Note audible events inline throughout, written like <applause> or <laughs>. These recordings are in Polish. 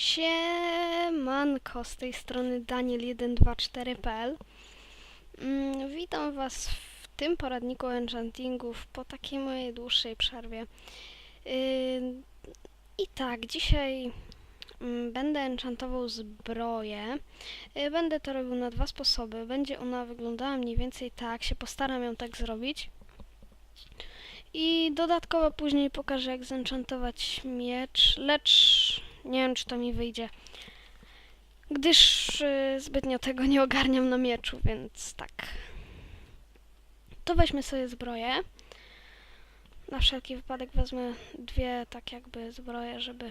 Siemanko, z tej strony Daniel124.pl mm, Witam Was w tym poradniku enchantingów po takiej mojej dłuższej przerwie. Yy, I tak, dzisiaj mm, będę enchantował zbroję. Yy, będę to robił na dwa sposoby. Będzie ona wyglądała mniej więcej tak, się postaram ją tak zrobić. I dodatkowo później pokażę jak zenchantować miecz, lecz nie wiem czy to mi wyjdzie. Gdyż y, zbytnio tego nie ogarniam na mieczu, więc tak. To weźmy sobie zbroję. Na wszelki wypadek wezmę dwie tak jakby zbroje, żeby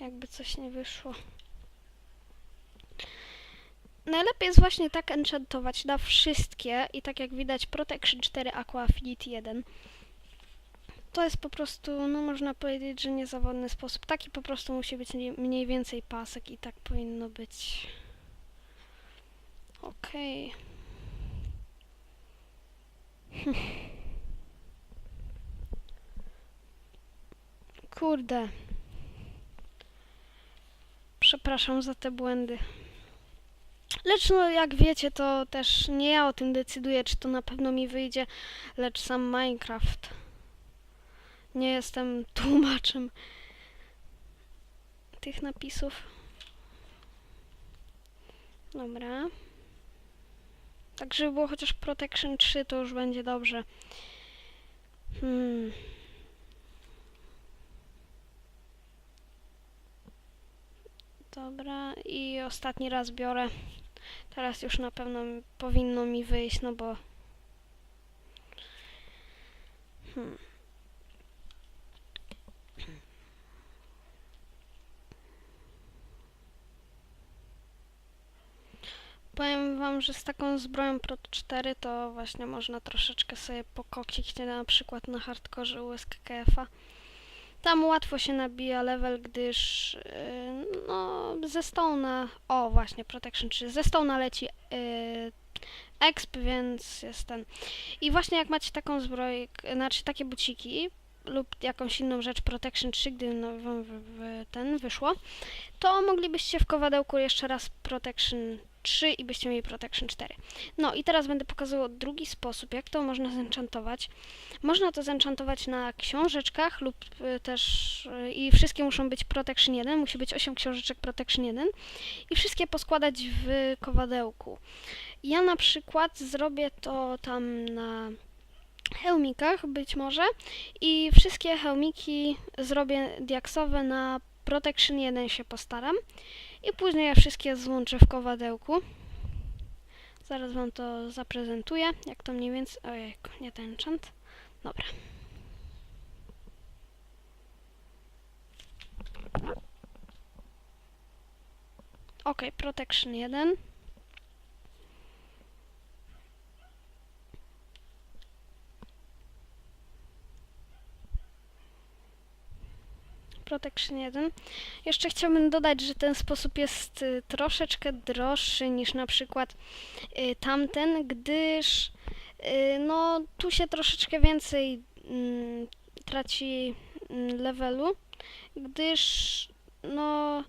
jakby coś nie wyszło. Najlepiej jest właśnie tak enchantować na wszystkie i tak jak widać Protection 4 Aqua Affinity 1 to jest po prostu, no można powiedzieć, że niezawodny sposób. Taki po prostu musi być mniej- więcej pasek i tak powinno być. Okej. <laughs> Kurde. Przepraszam za te błędy. Lecz no, jak wiecie, to też nie ja o tym decyduję, czy to na pewno mi wyjdzie, lecz sam Minecraft. Nie jestem tłumaczem tych napisów. Dobra. Tak, żeby było chociaż Protection 3, to już będzie dobrze. Hmm. Dobra, i ostatni raz biorę. Teraz już na pewno powinno mi wyjść, no bo... Hmm. Powiem wam, że z taką zbroją Pro 4 to właśnie można troszeczkę sobie pokocić na przykład na hardkorze USKKF-a. Tam łatwo się nabija level, gdyż yy, no ze Stone'a, o właśnie Protection 3, ze Stone'a leci yy, exp, więc jest ten. I właśnie jak macie taką zbroję, znaczy takie buciki lub jakąś inną rzecz Protection 3, gdy no, w, w ten wyszło, to moglibyście w kowadełku jeszcze raz Protection 3 i byście mieli Protection 4. No i teraz będę pokazywał drugi sposób, jak to można zenchantować. Można to zenchantować na książeczkach lub y, też y, i wszystkie muszą być Protection 1, musi być 8 książeczek Protection 1 i wszystkie poskładać w kowadełku. Ja na przykład zrobię to tam na hełmikach być może i wszystkie hełmiki zrobię diaksowe na Protection 1 się postaram i później ja wszystkie złączę w kowadełku. Zaraz wam to zaprezentuję, jak to mniej więcej... Ojejku, nie ten enchant. Dobra. Ok, Protection 1. Protection 1. Jeszcze chciałbym dodać, że ten sposób jest y, troszeczkę droższy niż na przykład y, tamten, gdyż y, no tu się troszeczkę więcej mm, traci mm, levelu, gdyż no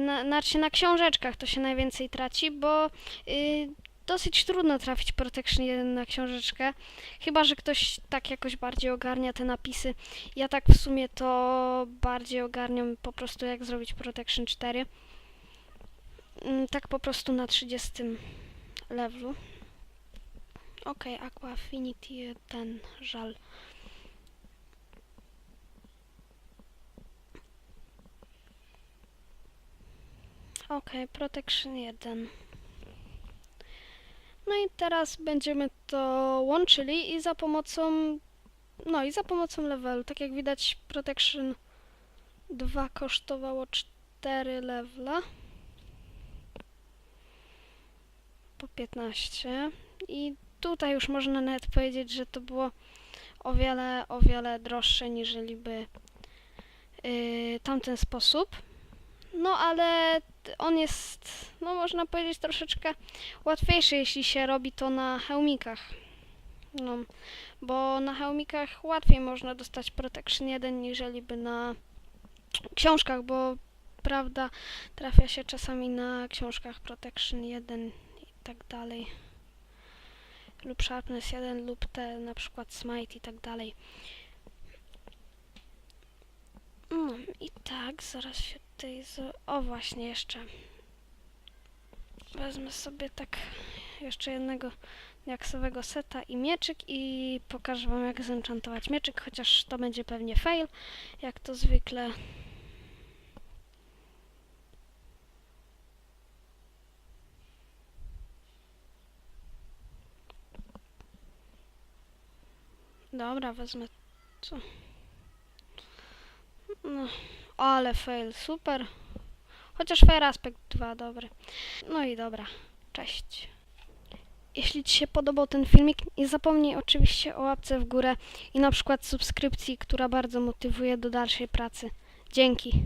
na, znaczy na książeczkach to się najwięcej traci, bo y, dosyć trudno trafić Protection 1 na książeczkę, chyba że ktoś tak jakoś bardziej ogarnia te napisy. Ja tak w sumie to bardziej ogarniam po prostu jak zrobić Protection 4. Mm, Tak po prostu na 30 levelu. Okej, Aqua Affinity ten żal. Okej, Protection 1. No i teraz będziemy to łączyli i za pomocą no i za pomocą levelu. Tak jak widać Protection 2 kosztowało 4 levela. Po 15. I tutaj już można nawet powiedzieć, że to było o wiele, o wiele droższe niżeli by yy, tamten sposób. No ale on jest, no można powiedzieć, troszeczkę łatwiejszy, jeśli się robi to na hełmikach. No, bo na hełmikach łatwiej można dostać Protection 1 niżeli by na książkach, bo prawda trafia się czasami na książkach Protection 1 i tak dalej. Lub Sharpness 1 lub te na przykład Smite i tak dalej. No i tak, zaraz się tutaj... Z... O właśnie jeszcze. Wezmę sobie tak jeszcze jednego jaksowego seta i mieczyk i pokażę wam jak zenchantować mieczyk, chociaż to będzie pewnie fail, jak to zwykle. Dobra, wezmę co? No, ale fail, super. Chociaż Fair Aspect 2, dobry. No i dobra, cześć. Jeśli Ci się podobał ten filmik, nie zapomnij oczywiście o łapce w górę i na przykład subskrypcji, która bardzo motywuje do dalszej pracy. Dzięki.